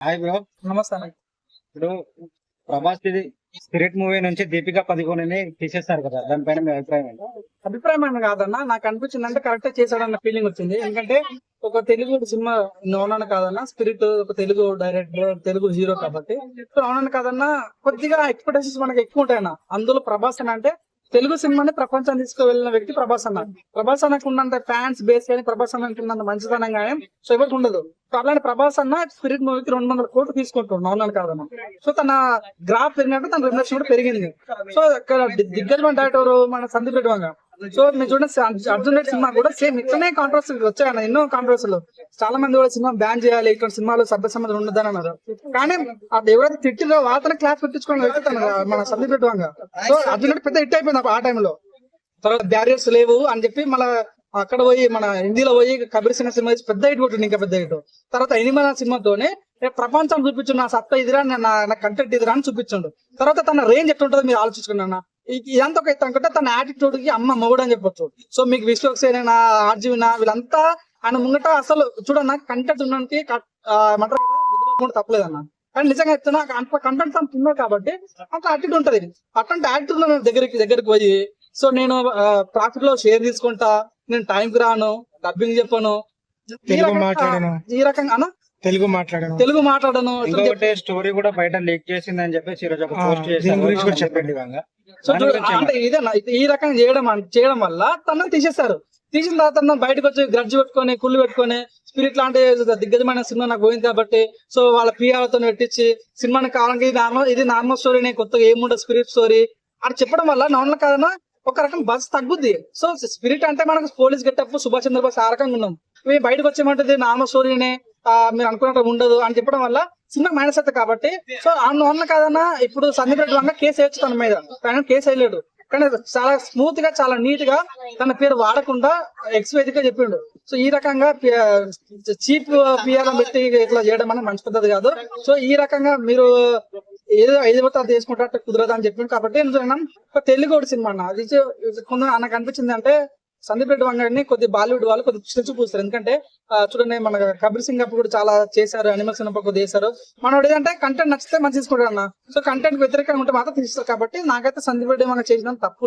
Hi bro నమస్తే. ఇప్పుడు ప్రభాస్ ఇది స్పిరిట్ మూవీ నుంచి దీపికా పదికొనని తీసేస్తారు కదా దానిపైన మీ అభిప్రాయం ఏంటి? అభిప్రాయం ఏమి కాదన్న నాకు అనిపించింది అంటే కరెక్ట్ చేశాడన్న ఫీలింగ్ వచ్చింది. ఎందుకంటే ఒక తెలుగు సినిమా నోనన్న కాదన్న స్పిరిట్ ఒక తెలుగు డైరెక్టర్ తెలుగు హీరో కాబట్టి. అవునన్న కాదన్న కొద్దిగా ఎక్స్పెక్టేషన్స్ మనకి ఎక్కువ ఉంటాయన్న. అందులో ప్రభాస్ అంటే తెలుగు సినిమాని ప్రపంచం తీసుకువెళ్ళిన వ్యక్తి ప్రభాస్ అన్న. ప్రభాస్ అన్నకు ఉన్నంత ఫ్యాన్స్ బేస్ కానీ ప్రభాస్ అన్నకు ఉన్నంత మంచితనం కానీ సో ఎవరికి ఉండదు. సో అలాంటి ప్రభాస్ అన్న స్పిరిట్ మూవీకి రెండు వందల కోట్లు తీసుకుంటాడు అవునన్న కాదన్న. సో తన గ్రాఫ్ పెరిగినట్టు తన రెమ్యునరేషన్ కూడా పెరిగింది. సో అక్కడ ది- దిగ్గజమైన డైరెక్టర్ మన సందీప్ రెడ్డి వంగ. సో మీరు చూడండి అర్జున్ రెడ్డి సినిమా కూడా సేమ్ ఇట్లనే కాంట్రవర్సీ వచ్చాయన్న ఎన్నో కాంట్రవర్సీలు చాలా మంది కూడా సినిమా బ్యాన్ చేయాలి ఇటువంటి సినిమాలు సభ్య సంబంధం ఉండదని అన్నారు. కానీ అది ఎవరైతే తిట్టిలో వాళ్ళతో క్లాస్ పెట్టించుకోవడం తన మన సందీప్ రెడ్డి వంగ. సో అర్జున్ పెద్ద హిట్ అయిపోయింది ఆ టైంలో. తర్వాత బ్యారియర్స్ లేవు అని చెప్పి మన అక్కడ పోయి మన హిందీలో పోయి కబీర్ సింగ్ సినిమా పెద్ద హిట్ కొట్టింది ఇంకా పెద్ద హిట్. తర్వాత ఎనిమల్ సినిమాతోనే ఏ ప్రపంచం చూపించు నా సత్తా ఇదిరా నా కంటెంట్ ఇదిరా అని చూపించండు. తర్వాత తన రేంజ్ ఎట్లుంటుందో మీరు ఆలోచించుకున్నా ఇదంతా ఒక ఎత్తు అనుకుంటే తన యాటిట్యూడ్కి అమ్మ మొగుడు అని చెప్పొచ్చు. సో మీకు విశ్వక్సేన ఆర్జీవినా వీళ్ళంతా ఆయన ముంగట అసలు చూడన్న కంటెంట్ ఉండడానికి ఏమంటారు కదా బుద్ధిపడి కానీ నిజంగా చెప్తున్నా అంత కంటెంట్ అంత ఉన్నాడు కాబట్టి అంత యాటిట్యూడ్ ఉంటది. అట్లాంటి యాటిట్యూడ్ నేను దగ్గరికి దగ్గరికి పోయి సో నేను ట్రాఫిక్లో షేర్ తీసుకుంటా నేను టైంకి రాను డబ్బింగ్ చెప్పను. ఈ తెలుగు రకంగా- మాట్లాడను. ఈ రకంగా అన్న తెలుగు మాట్లాడను. తెలుగు మాట్లాడను. స్టోరీ కూడా బయట లీక్ చేసింది అని చెప్పేసి ఈరోజు ఒక పోస్ట్ చెప్పండి. అంటే ఇదేనా? ఇది ఈ రకంగా చేయడం చేయడం వల్ల తనని తీసేస్తారు. తీసిన తర్వాత బయటకు వచ్చి గ్రడ్జ్ పెట్టుకొని కుళ్ళు పెట్టుకొని స్పిరిట్ లాంటి దిగ్గజమైన సినిమా నాకు పోయింది కాబట్టి సో వాళ్ళ పిఆర్తో పెట్టించి సినిమాని కావాలంటే ఇది నార్మల్ ఇది నార్మల్ స్టోరీ కొత్తగా ఏముండదు స్పిరిట్ స్టోరీ అని చెప్పడం వల్ల నార్మల్ కాదన్నా ఒక రకం బస్ తగ్గుద్ది. సో స్పిరిట్ అంటే మనకు పోలీస్ గెటప్ సుభాష్ చంద్రబోస్ ఆ రకంగా ఉన్నాం. మేము బయటకు వచ్చేమంటే నార్మల్ స్టోరీనే మీరు అనుకున్నట్టు ఉండదు అని చెప్పడం వల్ల సినిమా మైనస్ అవుతుంది కాబట్టి సో ఆ నార్మల్ కాదన్నా ఇప్పుడు సందీప్ రెడ్డి వంగ కేసు వేయచ్చు తన మీద. కానీ కేసు వేయలేడు కానీ చాలా స్మూత్గా చాలా నీట్గా తన పేరు వాడకుండా ఎక్స్గా చెప్పిండు. సో ఈ రకంగా చీప్ పిఆర్ పెట్టి ఇట్లా చేయడం అనేది మంచి పద్ధతి కాదు. సో ఈ రకంగా మీరు ఏదో ఐదు పడితే అది కుదరదు అని చెప్పిండు. కాబట్టి తెలుగు ఒకటి సినిమా అన్న. అది కొంత నాకు అనిపించింది అంటే సందీప్ రెడ్డి వంగడిని కొద్ది బాలీవుడ్ వాళ్ళు కొద్ది చిచ్చు పూస్తారు. ఎందుకంటే ఆ, చూడండి మన కబీర్ సింగ్ అప్పుడు కూడా చాలా చేశారు అనిమల్స్ అప్పుడు కొద్ది చేశారు మనోడు ఏంటంటే కంటెంట్ నచ్చితే మంచి తీసుకుంటాడు అన్న. సో కంటెంట్ వ్యతిరేకంగా ఉంటే మాత్రం తీస్తారు. కాబట్టి నాకైతే సందీప్ రెడ్డి వంగ చేసిన తప్పు